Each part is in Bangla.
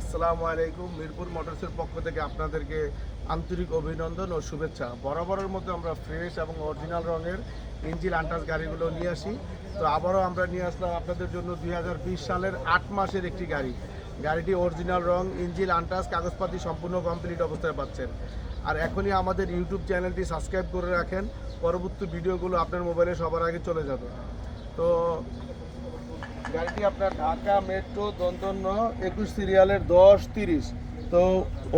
আসসালামু আলাইকুম, মিরপুর মোটরসের পক্ষ থেকে আপনাদেরকে আন্তরিক অভিনন্দন ও শুভেচ্ছা। বরাবরের মতো আমরা ফ্রেশ এবং অরিজিনাল রঙের ইঞ্জিল আন্টাস গাড়িগুলো নিয়ে আসি। তো আবারও আমরা নিয়ে আসলাম আপনাদের জন্য দুই হাজার বিশ সালের আট মাসের একটি গাড়ি। গাড়িটি অরিজিনাল রং ইঞ্জিল আন্টাস কাগজপাতি সম্পূর্ণ কমপ্লিট অবস্থায় পাচ্ছেন। আর এখনই আমাদের ইউটিউব চ্যানেলটি সাবস্ক্রাইব করে রাখেন। পরবর্তী ভিডিওগুলো আপনার মোবাইলে সবার আগে চলে যাবে। তো গাড়িটি আপনার ঢাকা মেট্রো দন্তন্য একুশ সিরিয়ালের দশ তিরিশ। তো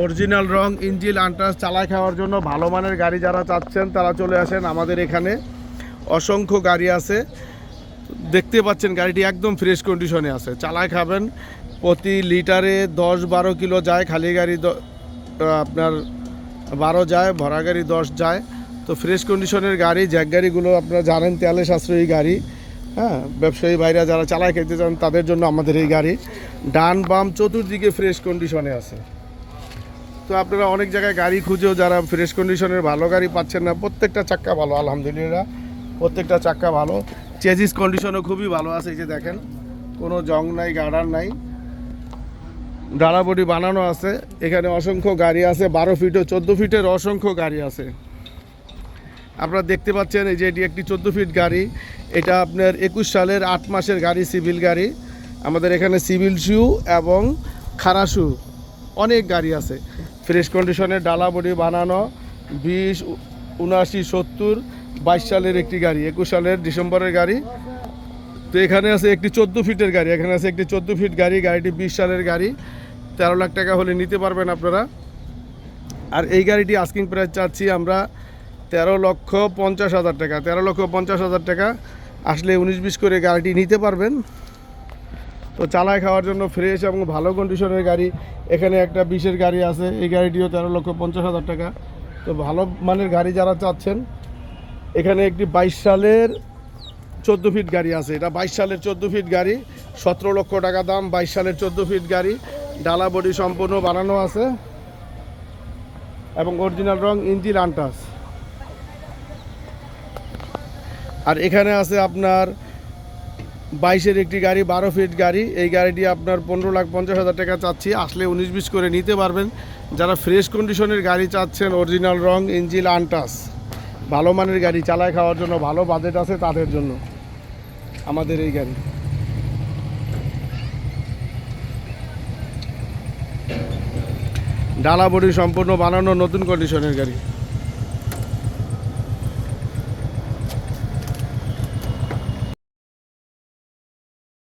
অরিজিনাল রং ইঞ্জিল আন্টাস চালায় খাওয়ার জন্য ভালো মানের গাড়ি যারা চাচ্ছেন, তারা চলে আসেন আমাদের এখানে। অসংখ্য গাড়ি আছে। দেখতে পাচ্ছেন গাড়িটি একদম ফ্রেশ কন্ডিশনে আছে। চালায় খাবেন। প্রতি লিটারে দশ বারো কিলো যায়, খালি গাড়ি আপনার বারো যায়, ভরা গাড়ি দশ যায়। তো ফ্রেশ কন্ডিশনের গাড়ি, জ্যাক গাড়িগুলো আপনারা জানেন, তেলে সাশ্রয়ী গাড়ি। হ্যাঁ ব্যবসায়ী ভাইরা যারা চালায় খেতে চান, তাদের জন্য আমাদের এই গাড়ি। ডান বাম চতুর্দিকে ফ্রেশ কন্ডিশনে আছে। তো আপনারা অনেক জায়গায় গাড়ি খুঁজেও যারা ফ্রেশ কন্ডিশনের ভালো গাড়ি পাচ্ছেন না, প্রত্যেকটা চাক্কা ভালো, আলহামদুলিল্লাহ। প্রত্যেকটা চাক্কা ভালো। চেজিস কন্ডিশনও খুবই ভালো আছে, এই যে দেখেন। কোনো জং নাই, গার্ডার নাই। ডালা বডি বানানো আছে। এখানে অসংখ্য গাড়ি আছে, বারো ফিট ও চোদ্দ ফিটের অসংখ্য গাড়ি আছে। আপনারা দেখতে পাচ্ছেন এই যে এটি একটি চোদ্দ ফিট গাড়ি। এটা আপনার একুশ সালের আট মাসের গাড়ি, সিভিল গাড়ি। আমাদের এখানে সিভিল শু এবং খারা শু অনেক গাড়ি আছে। ফ্রেশ কন্ডিশনের ডালা বডি বানানো, বিশ উনআশি সত্তর, বাইশ সালের একটি গাড়ি, একুশ সালের ডিসেম্বরের গাড়ি। তো এখানে আছে একটি চোদ্দ ফিটের গাড়ি, এখানে আছে একটি চোদ্দ ফিট গাড়ি, গাড়িটি বিশ সালের গাড়ি। তেরো লাখ টাকা হলে নিতে পারবেন আপনারা। আর এই গাড়িটি আস্কিং প্রাইস চাচ্ছি আমরা তেরো লক্ষ পঞ্চাশ হাজার টাকা, তেরো লক্ষ পঞ্চাশ হাজার টাকা। আসলে উনিশ বিশ করে গাড়িটি নিতে পারবেন। তো চালায় খাওয়ার জন্য ফ্রেশ এবং ভালো কন্ডিশনের গাড়ি। এখানে একটা বিশের গাড়ি আছে, এই গাড়িটিও তেরো লক্ষ পঞ্চাশ হাজার টাকা। তো ভালো মানের গাড়ি যারা চাচ্ছেন, এখানে একটি বাইশ সালের চোদ্দ ফিট গাড়ি আছে। এটা বাইশ সালের চোদ্দ ফিট গাড়ি, সতেরো লক্ষ টাকা দাম, বাইশ সালের চোদ্দ ফিট গাড়ি। ডালা বডি সম্পূর্ণ বানানো আছে এবং অরিজিনাল রং ইঞ্জিন আন্টাস আর এখানে আছে আপনার বাইশের একটি গাড়ি, বারো ফিট গাড়ি। এই গাড়িটি আপনার পনেরো লাখ পঞ্চাশ হাজার টাকা চাচ্ছি। আসলে উনিশ বিশ করে নিতে পারবেন। যারা ফ্রেশ কন্ডিশনের গাড়ি চাচ্ছেন, অরিজিনাল রং ইঞ্জিল আনটাস, ভালো মানের গাড়ি চালায় খাওয়ার জন্য, ভালো বাজেট আছে তাদের জন্য আমাদের এই গাড়ি। ডালা বডি সম্পূর্ণ বানানো নতুন কন্ডিশনের গাড়ি।